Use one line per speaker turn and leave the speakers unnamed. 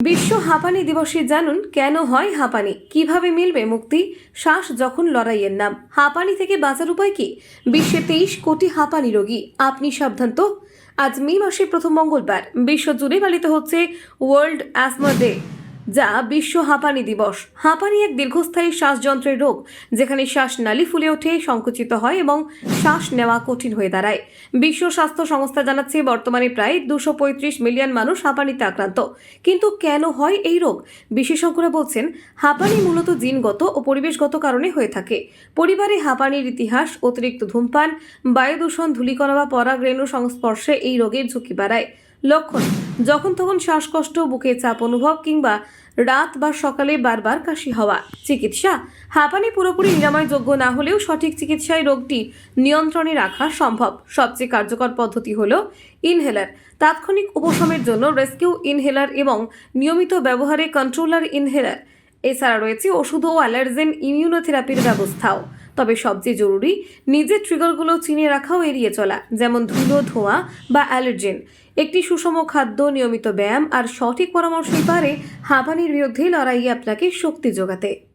বিশ্ব হাঁপানি দিবসে জানুন, কেন হয় হাঁপানি? কীভাবে মিলবে মুক্তি? শ্বাস যখন লড়াইয়ের নাম। হাঁপানি থেকে বাঁচার উপায় কি? বিশ্বে তেইশ কোটি হাঁপানি রোগী। আপনি সাবধান তো? আজ মে মাসের প্রথম মঙ্গলবার। বিশ্ব জুড়ে পালিত হচ্ছে ওয়ার্ল্ড অ্যাসমা ডে যা বিশ্ব হাঁপানি দিবস। হাঁপানি এক দীর্ঘস্থায়ী শ্বাসযন্ত্রের রোগ, যেখানে শ্বাস শ্বাসনালী ফুলে ওঠে, সংকুচিত হয় এবং শ্বাস নেওয়া কঠিন হয়ে দাঁড়ায়। বিশ্ব স্বাস্থ্য সংস্থা জানাচ্ছে, বর্তমানে প্রায় দুশো মিলিয়ন মানুষ হাঁপানিতে আক্রান্ত। কিন্তু কেন হয় এই রোগ? বিশেষজ্ঞরা বলছেন, হাঁপানি মূলত জিনগত ও পরিবেশগত কারণে হয়ে থাকে। পরিবারে হাঁপানির ইতিহাস, অতিরিক্ত ধূমপান বায়ু দূষণ ধূলিকণা বা পরাগরেণু সংস্পর্শে এই রোগের ঝুঁকি বাড়ায়। লক্ষণ। যখন তখন শ্বাসকষ্ট, বুকে চাপ অনুভব কিংবা রাত বা সকালে বারবার কাশি হওয়া। চিকিৎসা। হাঁপানি পুরোপুরি নিরাময়যোগ্য না হলেও সঠিক চিকিৎসায় রোগটি নিয়ন্ত্রণে রাখা সম্ভব। সবচেয়ে কার্যকর পদ্ধতি হল ইনহেলার। তাৎক্ষণিক উপশমের জন্য রেস্কিউ ইনহেলার এবং নিয়মিত ব্যবহারে কন্ট্রোলার ইনহেলার। এছাড়া রয়েছে ওষুধ ও অ্যালার্জেন ইমিউনোথেরাপির ব্যবস্থাও। তবে সবচেয়ে জরুরি নিজের ট্রিগারগুলো চিনে রাখাও এড়িয়ে চলা, যেমন ধুলো, ধোঁয়া বা অ্যালার্জেন একটি সুষম খাদ্য, নিয়মিত ব্যায়াম আর সঠিক পরামর্শই পারে হাঁপানির বিরুদ্ধে লড়াইয়ে আপনাকে শক্তি যোগাতে।